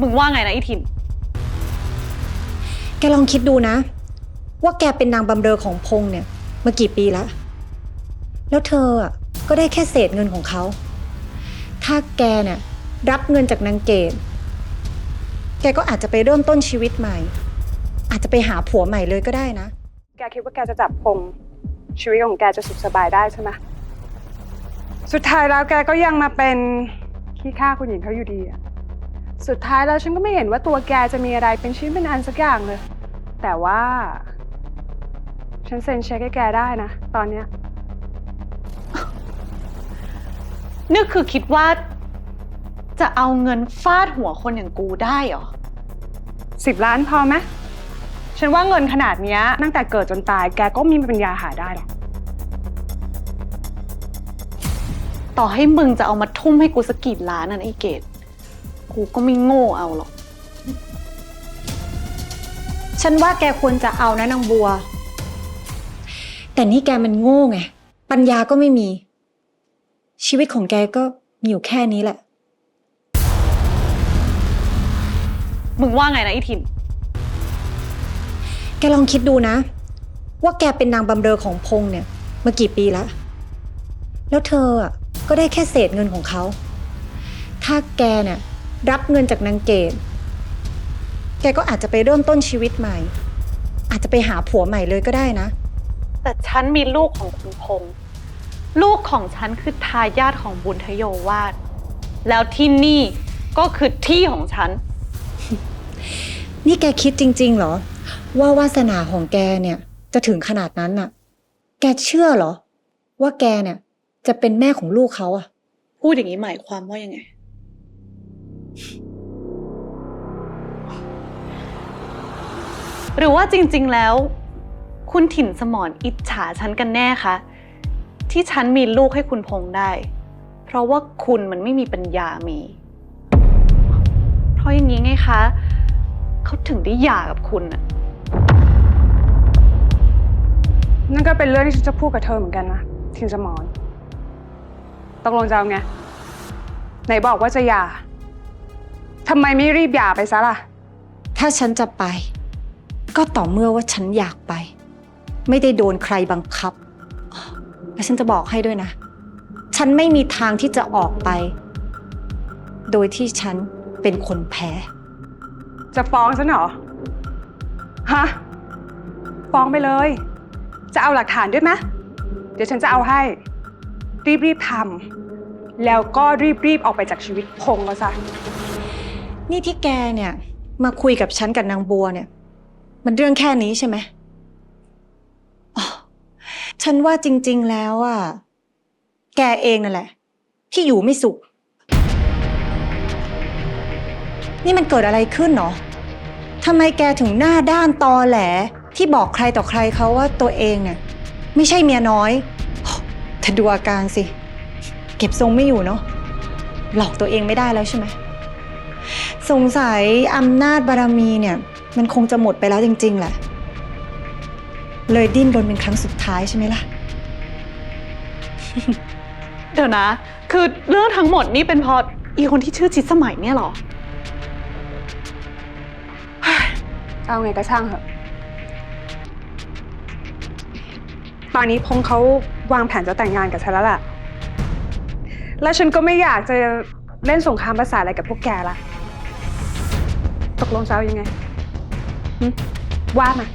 มึงว่าไงนะไอ้ทิน แกลองคิดดูนะ ว่าแกเป็นนางบำเรอของพงษ์เนี่ยมากี่ปีแล้ว แล้วเธออะก็ได้แค่เศษเงินของเขา ถ้าแกเนี่ยรับเงินจากนางเกดแกก็อาจจะไปเริ่มต้นชีวิตใหม่ อาจจะไปหาผัวใหม่เลยก็ได้นะ แกคิดว่าแกจะจับพงชีวิตของแกจะสุขสบายได้ใช่ไหมสุดท้ายแล้วแกก็ยังมาเป็นขี้ข้าคุณหญิงเขาอยู่ดีอะ สุดท้ายแล้วฉันก็ไม่เห็นว่าตัวแกจะมีอะไรเป็นชิ้นเป็นอันสักอย่างเลย แต่ว่า ฉันเซ็นเช็คให้แกได้นะ ตอนเนี้ยนึกคือคิดว่า จะเอาเงินฟาดหัวคนอย่างกูได้เหรอสิบล้านพอไหมฉันว่าเงินขนาดเนี้ยตั้งแต่เกิดจนตายแกก็ไมมีปัญญาหาได้หรอกต่อให้มึงจะเอามาทุ่มให้กูสักกี่ล้านนั่นไอ้เกด กูก็ไม่โง่เอาหรอก ฉันว่าแกควรจะเอานะนางบัว แต่นี่แกมันโง่ไง ปัญญาก็ไม่มี ชีวิตของแกก็มีอยู่แค่นี้แหละ มึงว่าไงนะไอ้ทินแกลองคิดดูนะ ว่าแกเป็นนางบำเรอของพงษ์เนี่ยมากี่ปีแล้ว แล้วเธออะก็ได้แค่เศษเงินของเขา ถ้าแกเนี่ย รับเงินจากนางเกดแกก็อาจจะไปเริ่มต้นชีวิตใหม่ อาจจะไปหาผัวใหม่เลยก็ได้นะ แต่ฉันมีลูกของคุณพงษ์ลูกของฉันคือทายาทของบุญทโยวาสแล้วที่นี่ก็คือที่ของฉัน นี่แกคิดจริง ๆ เหรอ ว่าวาสนาของแกเนี่ย จะถึงขนาดนั้นน่ะ แกเชื่อเหรอ ว่าแกเนี่ย จะเป็นแม่ของลูกเขาอะพูดอย่างนี้หมายความว่ายังไง หรือว่าจริงๆแล้ว คุณถิ่นสมรอิจฉาฉันกันแน่คะที่ฉันมีลูกให้คุณพงษ์ได้ เพราะว่าคุณมันไม่มีปัญญามี เพราะอย่างนี้ไงคะเขาถึงได้หย่ากับคุณอะนั่นก็เป็นเรื่องที่ฉันจะพูดกับเธอเหมือนกันนะทินสมอนตกลงจะเอาไง ไหนบอกว่าจะหย่าทำไมไม่รีบหย่าไปซะล่ะ ถ้าฉันจะไป ก็ต่อเมื่อว่าฉันอยากไป ไม่ได้โดนใครบังคับและฉันจะบอกให้ด้วยนะ ฉันไม่มีทางที่จะออกไป โดยที่ฉันเป็นคนแพ้ จะฟ้องฉันเหรอ ฮะ ฟ้องไปเลย จะเอาหลักฐานด้วยไหมเดี๋ยวฉันจะเอาให้ รีบรีบๆทำแล้วก็รีบรีบๆออกไปจากชีวิตพงษ์แล้วซะ นี่ที่แกเนี่ย มาคุยกับฉันกับนางบัวเนี่ย มันเรื่องแค่นี้ใช่ไหมอ๋อฉันว่าจริง ๆ แล้วอะ แกเองนั่นแหละ ที่อยู่ไม่สุข นี่มันเกิดอะไรขึ้นเนาะทำไมแกถึงหน้าด้านตอแหล ที่บอกใครต่อใครเขาว่าตัวเองเนี่ยไม่ใช่เมียน้อยโอ้เธอดูอาการสิ เก็บทรงไม่อยู่เนาะหลอกตัวเองไม่ได้แล้วใช่ไหม สงสัยอำนาจบารมีเนี่ย มันคงจะหมดไปแล้วจริง ๆ แหละ เลยดิ้นรนเป็นครั้งสุดท้ายใช่ไหมล่ะ เดี๋ยวนะ คือเรื่องทั้งหมดนี่เป็นเพราะอีคนที่ชื่อชิดสมัยเนี่ยเหรอ เอาไงก็ช่างเถอะตอนนี้พงษ์เขาวางแผนจะแต่งงานกับฉันแล้วล่ะ แล้วฉันก็ไม่อยากจะ เล่นสงครามภาษาอะไรกับพวกแกละตกลงจะเอายังไงหึว่ามา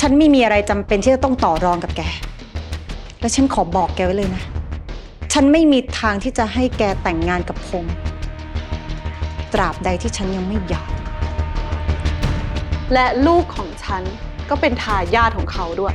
ฉันไม่มีอะไรจำเป็นที่จะต้องต่อรองกับแก และฉันขอบอกแกไว้เลยนะ ฉันไม่มีทางที่จะให้แกแต่งงานกับพงษ์ตราบใดที่ฉันยังไม่หย่า และลูกของฉันก็เป็นทายาทของเขาด้วย